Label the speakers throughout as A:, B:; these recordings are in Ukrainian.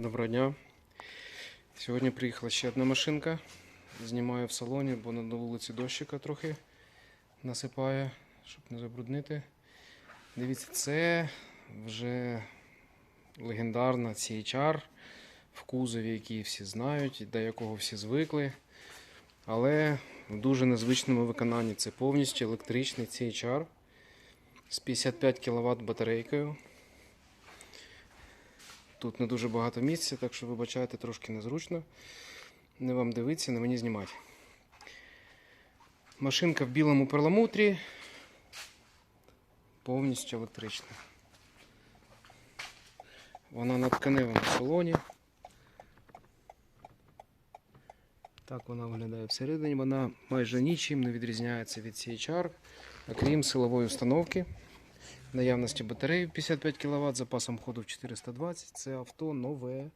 A: Доброго дня. Сьогодні приїхала ще одна машинка. Знімаю в салоні, бо на вулиці дощика трохи насипає, щоб не забруднити. Дивіться, це вже легендарна CHR в кузові, який всі знають, до якого всі звикли. Але в дуже незвичному виконанні це повністю електричний CHR з 55 кВт батарейкою. Тут не дуже багато місця, так що вибачайте, трошки незручно. Не вам дивитися, не мені знімати. Машинка в білому перламутрі. Повністю електрична. Вона на тканевому салоні. Так вона виглядає всередині. Вона майже нічим не відрізняється від CHR, окрім силової установки наявності батареї 55 кВт, запасом ходу в 420. Це авто нове.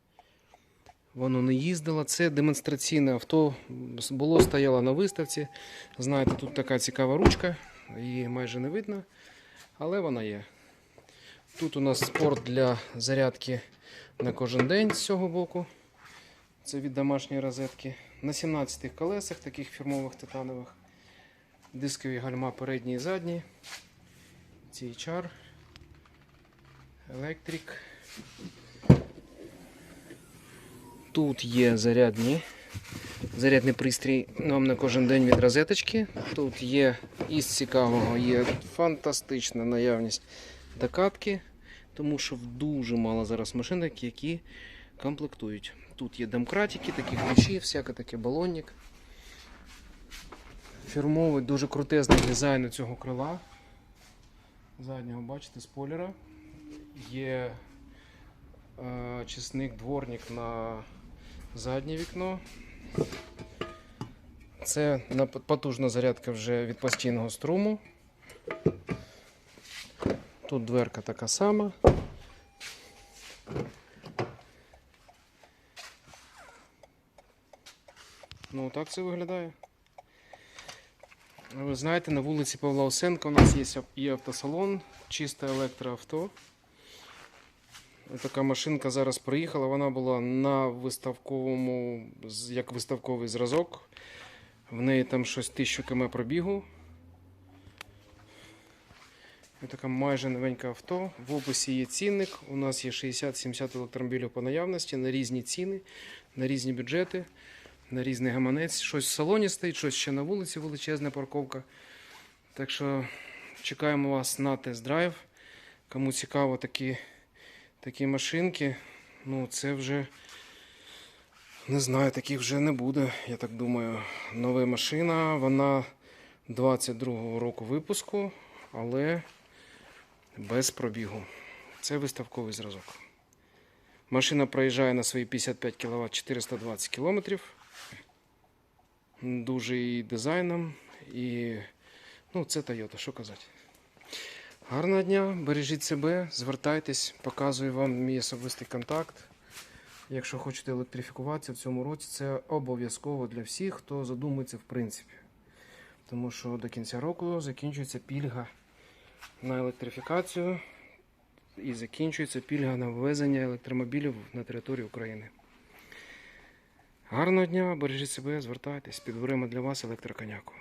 A: Воно не їздило. Це демонстраційне авто. Було стояло на виставці. Знаєте, тут така цікава ручка, її майже не видно, але вона є. Тут у нас спорт для зарядки на кожен день з цього боку. Це від домашньої розетки. На 17 колесах, таких фірмових титанових. Дискові гальма передні і задні. CHR, Electric. Тут є зарядні. Зарядний пристрій нам на кожен день від розеточки. Тут є із цікавого є фантастична наявність докатки, тому що дуже мало зараз машинок, які комплектують. Тут є домкратики, такі ключі, всяке таке балонник. Фірмовий, дуже крутезний дизайн у цього крила заднього, бачите, спойлера. Є е, чесник дворник на заднє вікно. Це на- потужна зарядка вже від постійного струму. Тут дверка така сама. Ну, так це виглядає. Ви знаєте, на вулиці Павла Осенка у нас є, автосалон, чисте електроавто. Така машинка зараз приїхала, вона була на виставковому, як виставковий зразок. В неї там щось 1000 км пробігу. Така майже новеньке авто. В описі є цінник. У нас є 60-70 електромобілів по наявності на різні ціни, на різні бюджети на різний гаманець. Щось в салоні стоїть, щось ще на вулиці, величезна парковка. Так що чекаємо вас на тест-драйв. Кому цікаво такі, такі машинки, ну це вже не знаю, таких вже не буде, я так думаю. Нова машина, вона 22-го року випуску, але без пробігу. Це виставковий зразок. Машина проїжджає на свої 55 кВт 420 км. Дуже і дизайном, і ну, це Toyota, що казати. Гарного дня, бережіть себе, звертайтесь, показую вам мій особистий контакт. Якщо хочете електрифікуватися в цьому році, це обов'язково для всіх, хто задумується в принципі. Тому що до кінця року закінчується пільга на електрифікацію і закінчується пільга на ввезення електромобілів на територію України. Гарного дня, бережіть себе, звертайтесь, підберемо для вас електроконяку.